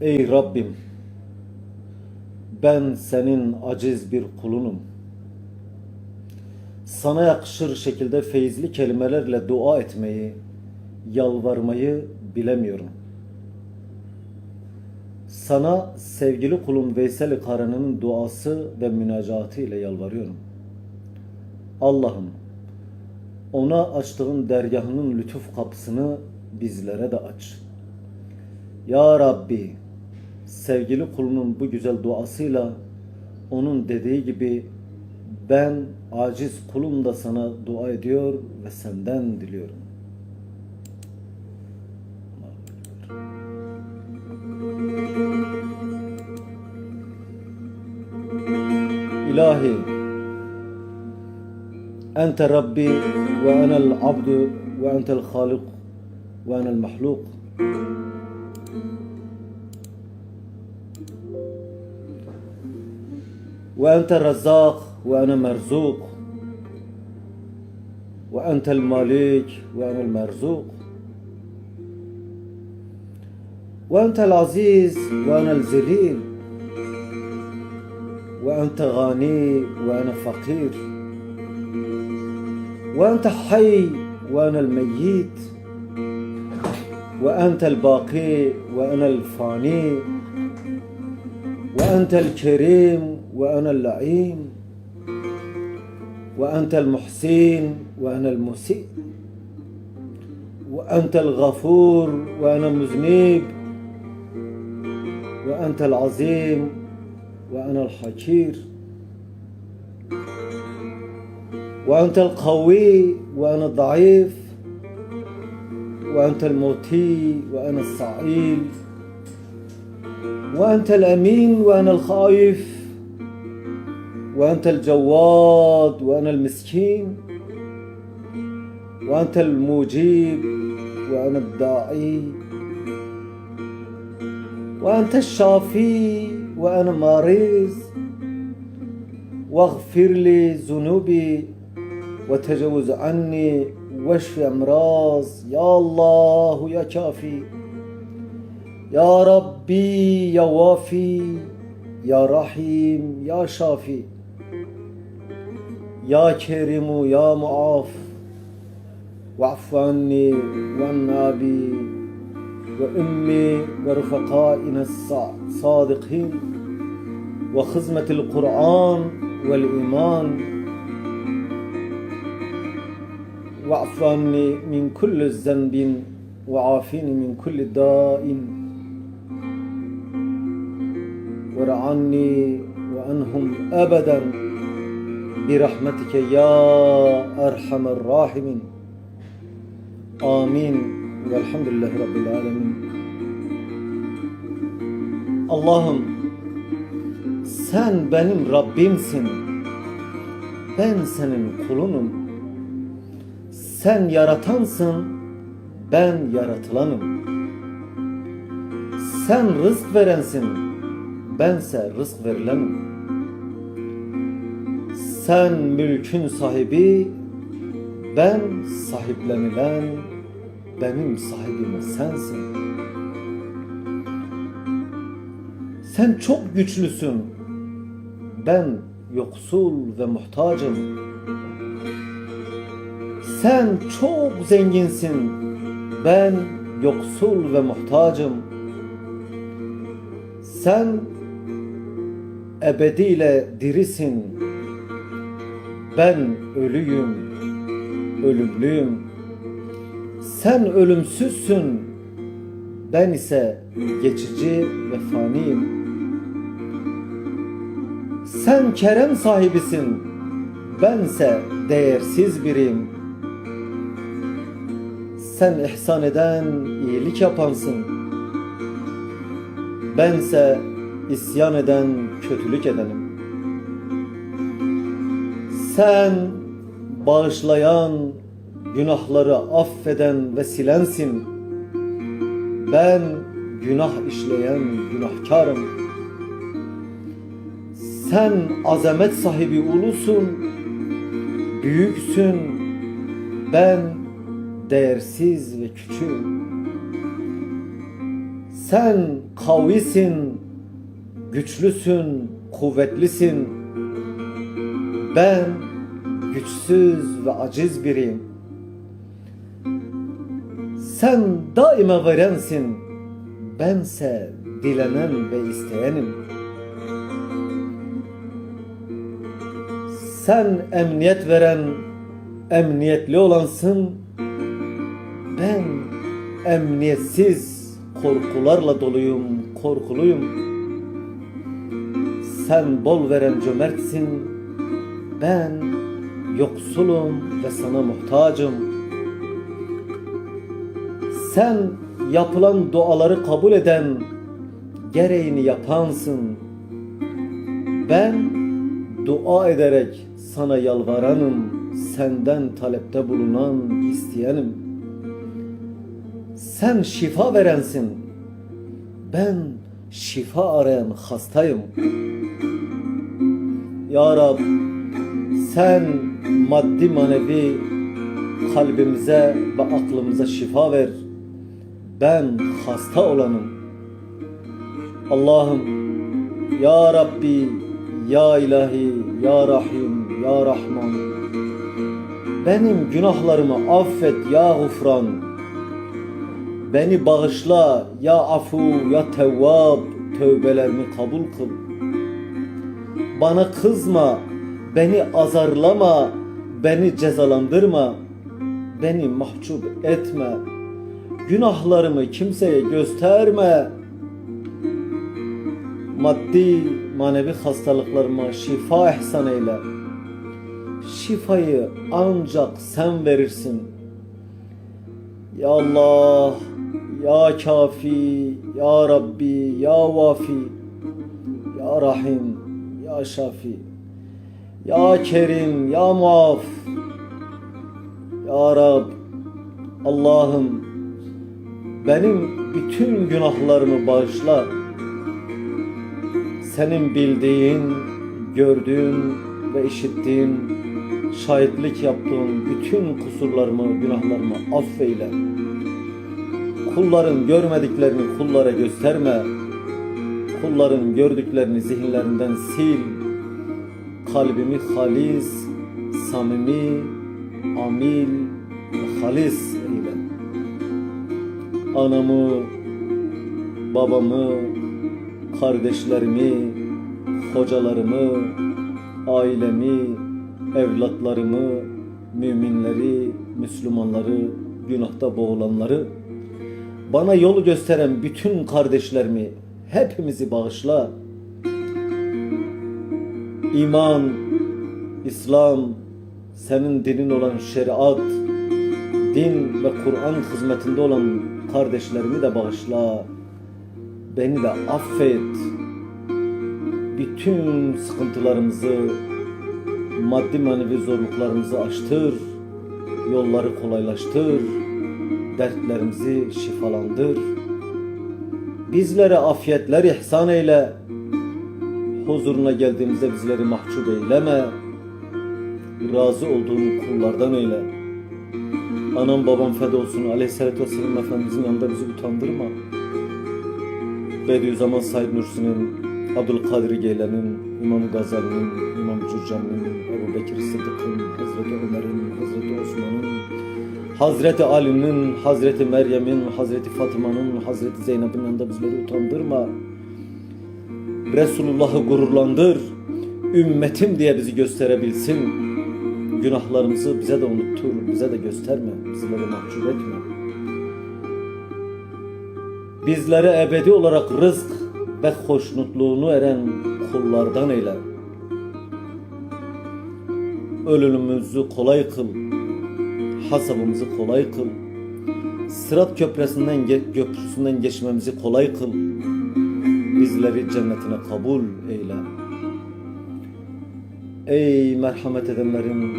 Ey Rabbim, ben senin aciz bir kulunum. Sana yakışır şekilde feyizli kelimelerle dua etmeyi, yalvarmayı bilemiyorum. Sana sevgili kulum Veysel Karı'nın duası ve münacatı ile yalvarıyorum. Allah'ım, ona açtığın dergahının lütuf kapısını bizlere de aç. Ya Rabbi, sevgili kulunun bu güzel duasıyla onun dediği gibi ben aciz kulum da sana dua ediyor ve senden diliyorum. İlahi Ente Rabbi ve enel abdu ve entel halik ve enel mahluk وأنت الرزاق وأنا مرزوق وأنت المالك وأنا المرزوق. وأنت العزيز وأنا الذليل وأنت غني وأنا فقير. وأنت حي وأنا الميت. وأنت الباقي وأنا الفاني. وأنت الكريم وأنا اللعين وأنت المحسين وأنا المسيء وأنت الغفور وأنا مذنب وأنت العظيم وأنا الحكير وأنت القوي وأنا الضعيف وأنت المطيع وأنا الصعيد وأنت الأمين وأنا الخائف وأنت الجواد وأنا المسكين وأنت المجيب وأنا الداعي وأنت الشافي وأنا مريض واغفر لي ذنوبي وتجاوز عني واشفي أمراض. يا الله يا كافي. يا ربي يا وافي يا رحيم يا شافي يا كريم يا معاف واعف عني وعن أبي وأمي ورفقائنا الصادقين وخزمة القرآن والإيمان واعف عني من كل ذنب وعافيني من كل داء ورعني وعنهم أبدا برحمتك يا أرحم الراحمين آمين والحمد لله رب العالمين Allah'ım sen benim Rabbimsin. Ben senin kulunum. Sen yaratansın, ben yaratılanım. Sen rızk verensin, bense rızk verilenim. Sen mülkün sahibi, ben sahiplenilen, benim sahibim sensin. Sen çok güçlüsün, ben yoksul ve muhtacım. Sen çok zenginsin, ben yoksul ve muhtacım. Sen ebediyle dirisin. Ben ölüyüm, ölümlüyüm. Sen ölümsüzsün. Ben ise geçici ve faniyim. Sen kerem sahibisin. Bense değersiz biriyim. Sen ihsan eden, iyilik yapansın. Bense isyan eden, kötülük edenim. Sen bağışlayan, günahları affeden ve silensin. Ben günah işleyen günahkarım. Sen azamet sahibi ulusun, büyüksün. Ben değersiz ve küçüğüm. Sen kavisin, güçlüsün, kuvvetlisin. Ben güçsüz ve aciz biriyim. Sen daima verensin. Bense dilenen ve isteyenim. Sen emniyet veren, emniyetli olansın. Ben emniyetsiz, korkularla doluyum, korkuluyum. Sen bol veren cömertsin. Ben yoksulum ve sana muhtacım. Sen yapılan duaları kabul eden, gereğini yapansın. Ben dua ederek sana yalvaranım, senden talepte bulunan isteyenim. Sen şifa verensin. Ben şifa arayan hastayım. Ya Rab, sen maddi manevi kalbimize ve aklımıza şifa ver. Ben hasta olanım. Allah'ım, Ya Rabbi, Ya İlahi, Ya Rahim, Ya Rahman. Benim günahlarımı affet Ya Gufran. Beni bağışla Ya Afu, Ya Tevvab. Tövbelerimi kabul kıl. Bana kızma, beni azarlama, beni cezalandırma, beni mahcup etme. Günahlarımı kimseye gösterme. Maddi, manevi hastalıklarıma şifa ihsan eyle. Şifayı ancak sen verirsin. Ya Allah, Ya Kafi, Ya Rabbi, Ya Vafi, Ya Rahim, Ya Şafi, Ya Kerim, Ya Muaf, Ya Rab, Allah'ım benim bütün günahlarımı bağışla. Senin bildiğin, gördüğün ve işittiğin, şahitlik yaptığın bütün kusurlarımı, günahlarımı affeyle. Kulların görmediklerini kullara gösterme. Kulların gördüklerini zihinlerinden sil. Kalbimi halis, samimi, amil ve halis eyle. Anamı, babamı, kardeşlerimi, hocalarımı, ailemi, evlatlarımı, müminleri, Müslümanları, günahta boğulanları, bana yolu gösteren bütün kardeşlerimi, hepimizi bağışla. İman, İslam, senin dinin olan şeriat, din ve Kur'an hizmetinde olan kardeşlerimi de bağışla. Beni de affet. Bütün sıkıntılarımızı, maddi manevi zorluklarımızı aştır. Yolları kolaylaştır. Dertlerimizi şifalandır. Bizlere afiyetler ihsan eyle. Huzuruna geldiğimizde bizleri mahcup eyleme. Razı olduğun kullardan eyle. Anam babam feda olsun aleyhissalatü vesselam Efendimizin yanında bizi utandırma. Bediüzzaman Said Nursi'nin, Abdülkadir Geylan'ın, İmam Gazali'nin, İmam Cürcan'ın, Ebu Bekir Sıddık'ın, Hazreti Ömer'in, Hazreti Osman'ın, Hazreti Ali'nin, Hazreti Meryem'in, Hazreti Fatıma'nın, Hazreti Zeynep'in yanında bizleri utandırma. Resulullah'ı gururlandır. Ümmetim diye bizi gösterebilsin. Günahlarımızı bize de unuttur, bize de gösterme, bizleri mahcup etme. Bizlere ebedi olarak rızk ve hoşnutluğunu eren kullardan eyle. Ölümümüzü kolay kıl, hasabımızı kolay kıl. Sırat köprüsünden, ge- köprüsünden geçmemizi kolay kıl. Bizleri cennetine kabul eyle. Ey merhamet edenlerin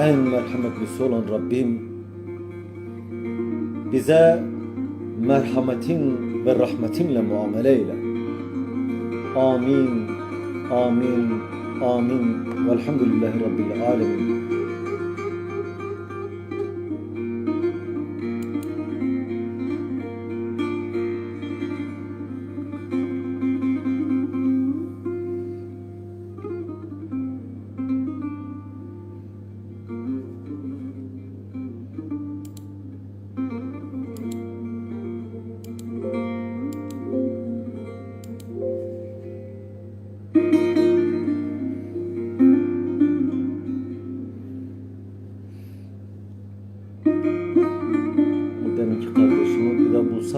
en merhametlisi olan Rabbim bize merhametin ve rahmetinle muamele eyle. Amin, amin, amin. Velhamdülillahi Rabbil alemin.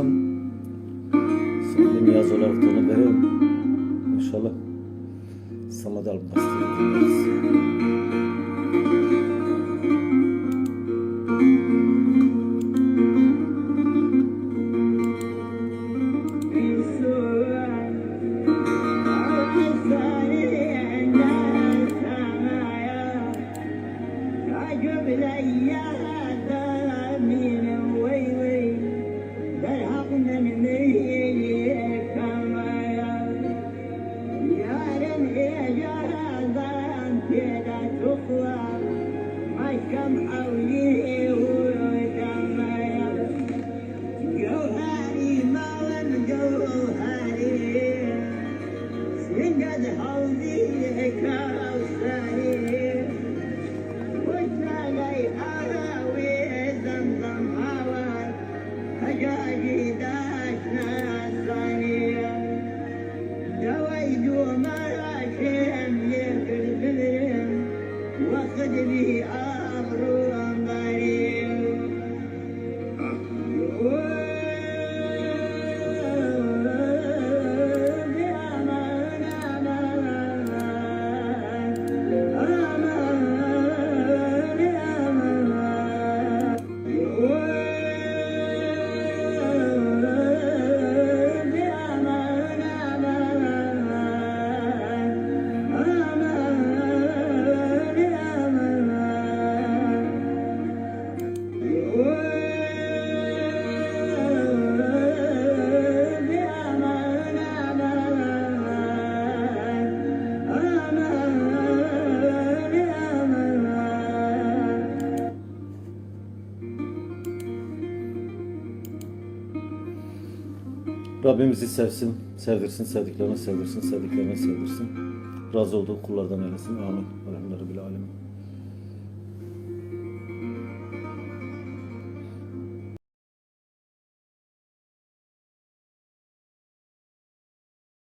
Sana bir niyaz olarak da onu vereyim. İnşallah Samad Al-Basri'yi dinleriz. Rabbim bizi sevsin, sevdirsin, sevdiklerine sevdirsin, sevdiklerine sevdirsin. Razı olduğu kullardan eylesin. Amin.